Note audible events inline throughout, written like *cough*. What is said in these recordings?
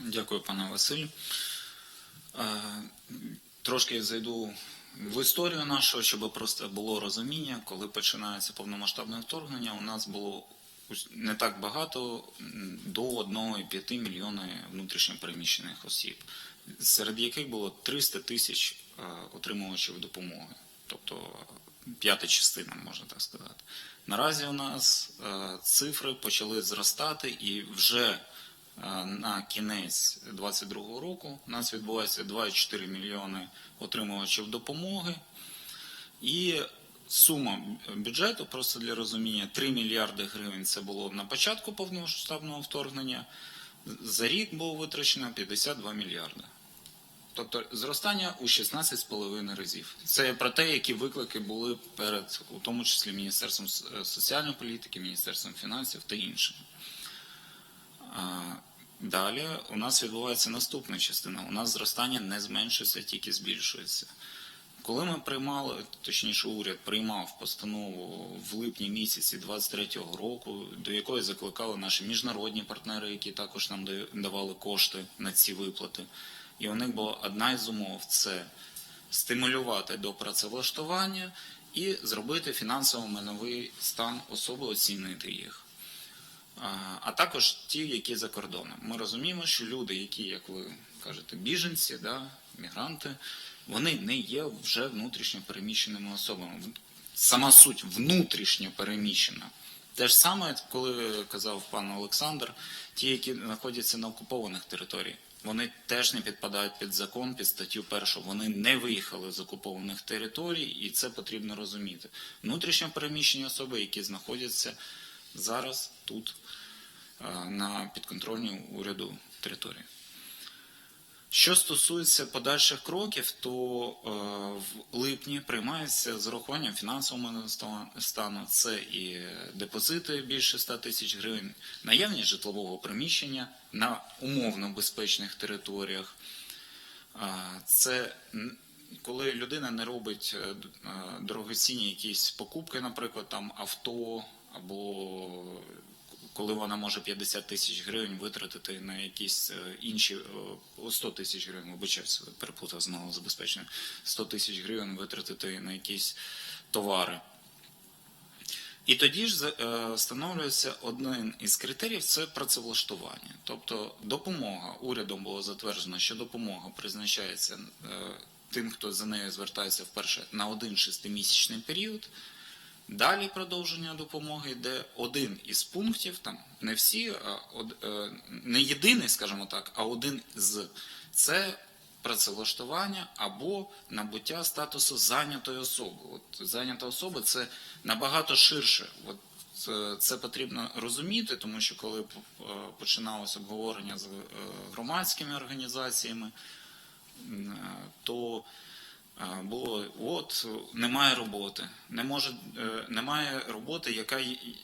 Дякую, пане Василь. Е, Трошки зайду в історію нашу, щоб просто було розуміння, коли починається повномасштабне вторгнення, у нас було не так багато до 1,5 мільйони внутрішньопереміщених осіб, серед яких було 300 тисяч е, отримувачів допомоги, тобто п'ята частина, можна так сказати. Наразі у нас е, цифри почали зростати і вже е, на кінець 2022 року у нас відбувається 2,4 мільйони отримувачів допомоги. І сума бюджету, просто для розуміння, 3 мільярди гривень це було на початку повномасштабного вторгнення. За рік було витрачено 52 мільярди. Тобто зростання у 16,5 разів. Це про те, які виклики були перед, у тому числі Міністерством е, соціальної політики, Міністерством фінансів та іншими. Далі у нас відбувається наступна частина. У нас зростання не зменшується, тільки збільшується. Коли ми приймали, точніше, уряд приймав постанову в липні місяці 23-го року, до якої закликали наші міжнародні партнери, які також нам давали кошти на ці виплати. І у них була одна із умов це стимулювати до працевлаштування і зробити фінансово-майновий стан особи, оцінити їх. А- також ті, які за кордоном. Ми розуміємо, що люди, які, як ви кажете, біженці, да, мігранти, вони не є вже внутрішньо переміщеними особами. Сама суть внутрішньо переміщена. Те ж саме, коли казав пан Олександр, ті, які знаходяться на окупованих територіях, вони теж не підпадають під закон, під статтю першу. Вони не виїхали з окупованих територій, і це потрібно розуміти. Внутрішньо переміщені особи, які знаходяться зараз тут е, на підконтрольній уряду території. Що стосується подальших кроків, то е, в липні приймається з урахуванням фінансового ста- стану. Це і депозити більше 100 тисяч гривень, наявність житлового приміщення на умовно безпечних територіях. Це коли людина не робить е, дорогоцінні якісь покупки, наприклад, там авто, або коли вона може 50 тисяч гривень витратити на якісь е, інші е, 100 тисяч гривень, вибачаюся, переплутав з малозабезпечення, 100 тисяч гривень витратити на якісь товари. І тоді ж е, встановлюється один із критеріїв це працевлаштування. Тобто допомога урядом було затверджено, що допомога призначається е, тим, хто за нею звертається вперше на один шестимісячний період. Далі продовження допомоги йде один із пунктів, там не всі, е, не єдиний, скажімо так, а один з це працевлаштування або набуття статусу зайнятої особи. От зайнята особа це набагато ширше. От це, це потрібно розуміти, тому що коли е, починалось обговорення з е, громадськими організаціями, е, то е, було от немає роботи, не може, е, немає роботи, яка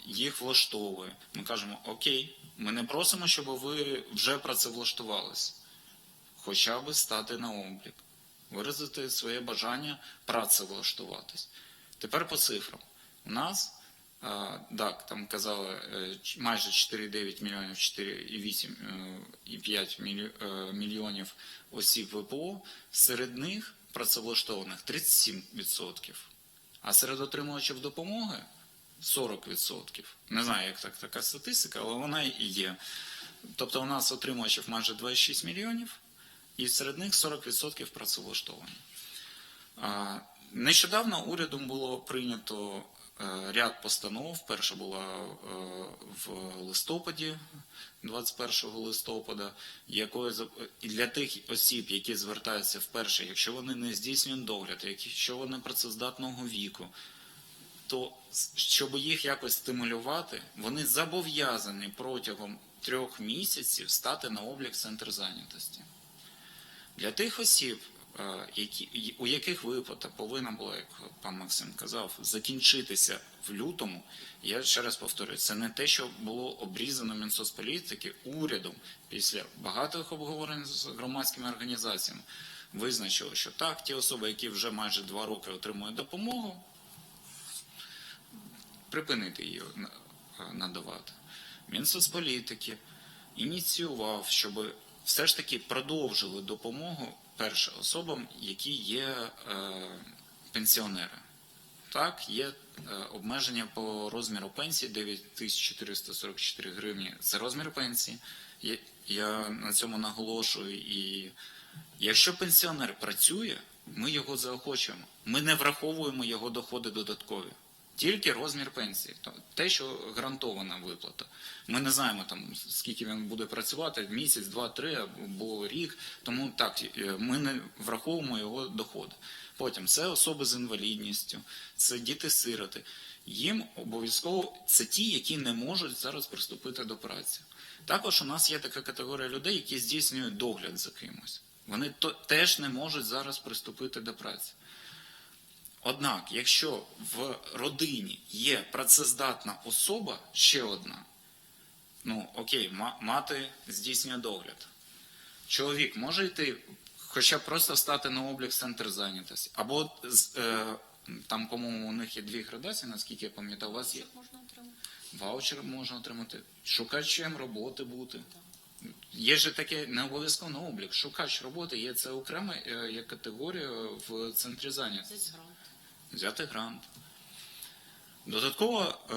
їх влаштовує. Ми кажемо, окей, ми не просимо, щоб ви вже працевлаштувалися, хоча б стати на облік, виразити своє бажання працевлаштуватись. Тепер по цифрам. У нас так, там казали е, майже 4,9 мільйонів, 4,8 е, і 5 міль- е, мільйонів осіб ВПО, серед них працевлаштованих 37%, а серед отримувачів допомоги 40%. Не знаю, як так така статистика, але вона і є. Тобто у нас отримувачів майже 26 мільйонів, і серед них 40% працевлаштовані. Нещодавно урядом було прийнято ряд постанов. Перша була е, в листопаді, 21 листопада, якою для тих осіб, які звертаються вперше, якщо вони не здійснюють догляд, якщо вони працездатного віку, то щоб їх якось стимулювати, вони зобов'язані протягом трьох місяців стати на облік центр зайнятості. Для тих осіб, е, які, у яких виплата повинна була, як пан Максим казав, закінчитися в лютому, я ще раз повторюю, це не те, що було обрізано Мінсоцполітики урядом після багатих обговорень з громадськими організаціями. Визначило, що так, ті особи, які вже майже два роки отримують допомогу, припинити її надавати. Мінсоцполітики ініціював, щоб все ж таки продовжили допомогу перше особам, які є е, пенсіонери. Так, є е, обмеження по розміру пенсії 9444 гривні. Це розмір пенсії. Я, на цьому наголошую. І якщо пенсіонер працює, ми його заохочуємо. Ми не враховуємо його доходи додаткові. Тільки розмір пенсії, То- те, що гарантована виплата. Ми не знаємо там скільки він буде працювати місяць, два, три або рік. Тому так е, ми не враховуємо його доходи. Потім це особи з інвалідністю, це діти-сироти. Їм обов'язково це ті, які не можуть зараз приступити до праці. Також у нас є така категорія людей, які здійснюють догляд за кимось. Вони то, теж не можуть зараз приступити до праці. Однак, якщо в родині є працездатна особа, ще одна, ну окей, ма- мати здійснює догляд. Чоловік може йти, хоча б просто стати на облік в центр зайнятості. Або з, е, там, по-моєму, у них є дві градації, наскільки я пам'ятаю, у вас є можна отримати. ваучер можна отримати, шукачем роботи бути. Є ж таке не обов'язково на облік. Шукач роботи є це окрема е, є категорія в центрі зайнятості. Взяти грант. Додатково е,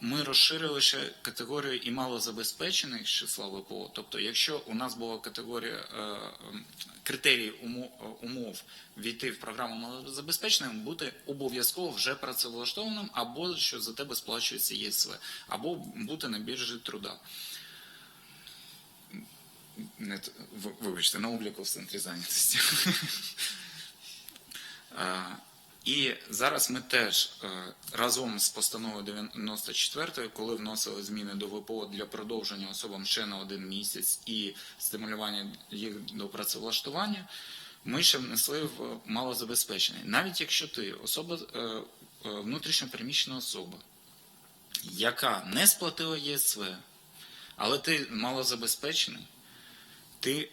ми розширили ще категорію і малозабезпечених з числа ВПО. Тобто, якщо у нас була категорія е, критерій умов, війти в програму малозабезпеченим, бути обов'язково вже працевлаштованим, або що за тебе сплачується ЄСВ, або бути на біржі труда. Не, вибачте, на обліку в центрі зайнятості. *laughs* І зараз ми теж е, разом з постановою 94, коли вносили зміни до ВПО для продовження особам ще на один місяць і стимулювання їх до працевлаштування, ми ще внесли в малозабезпечений. Навіть якщо ти особа е, е, внутрішньо переміщена особа, яка не сплатила ЄСВ, але ти малозабезпечений, ти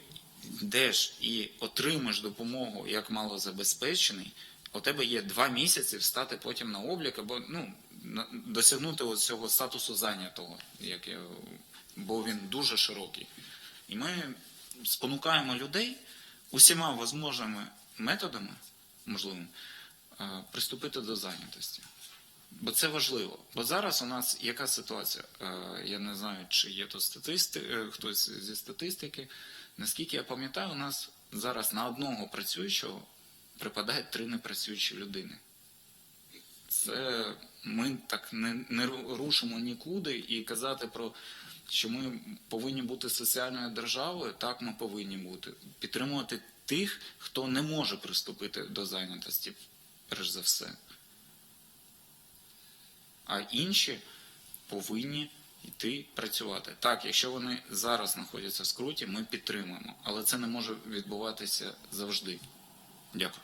йдеш і отримаєш допомогу як малозабезпечений, у тебе є два місяці встати потім на облік або ну, досягнути цього статусу зайнятого, як я, бо він дуже широкий. І ми спонукаємо людей усіма можливими методами, можливими, е, приступити до зайнятості. Бо це важливо. Бо зараз у нас яка ситуація? Е, Я не знаю, чи є тут статисти, е, хтось зі статистики. Наскільки я пам'ятаю, у нас зараз на одного працюючого припадає три непрацюючі людини. Це ми так не, не рушимо нікуди і казати про що ми повинні бути соціальною державою, так ми повинні бути. Підтримувати тих, хто не може приступити до зайнятості, перш за все а інші повинні йти працювати. Так, якщо вони зараз знаходяться в скруті, ми підтримуємо, але це не може відбуватися завжди. Дякую.